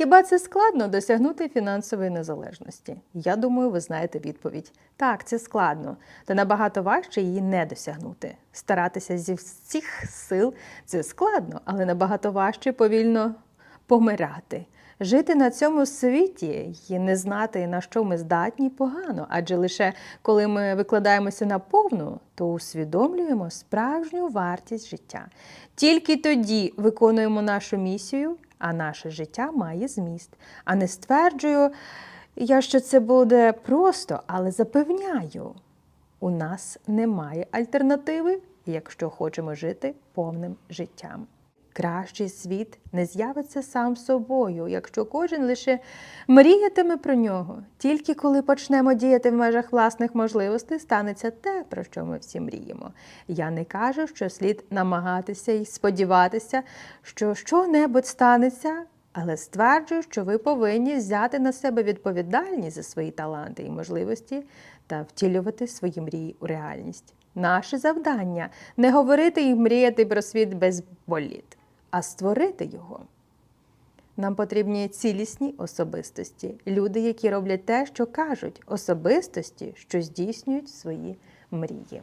Хіба це складно досягнути фінансової незалежності? Я думаю, ви знаєте відповідь. Так, це складно, та набагато важче її не досягнути. Старатися зі всіх сил це складно, але набагато важче повільно помирати. Жити на цьому світі і не знати, на що ми здатні, погано, адже лише коли ми викладаємося на повну, то усвідомлюємо справжню вартість життя. Тільки тоді виконуємо нашу місію, а наше життя має зміст. А не стверджую я, що це буде просто, але запевняю, у нас немає альтернативи, якщо хочемо жити повним життям. Кращий світ не з'явиться сам собою, якщо кожен лише мріятиме про нього. Тільки коли почнемо діяти в межах власних можливостей, станеться те, про що ми всі мріємо. Я не кажу, що слід намагатися і сподіватися, що що-небудь станеться, але стверджую, що ви повинні взяти на себе відповідальність за свої таланти і можливості та втілювати свої мрії у реальність. Наше завдання не говорити і мріяти про світ без боліт, а створити його. Нам потрібні цілісні особистості, люди, які роблять те, що кажуть, особистості, що здійснюють свої мрії.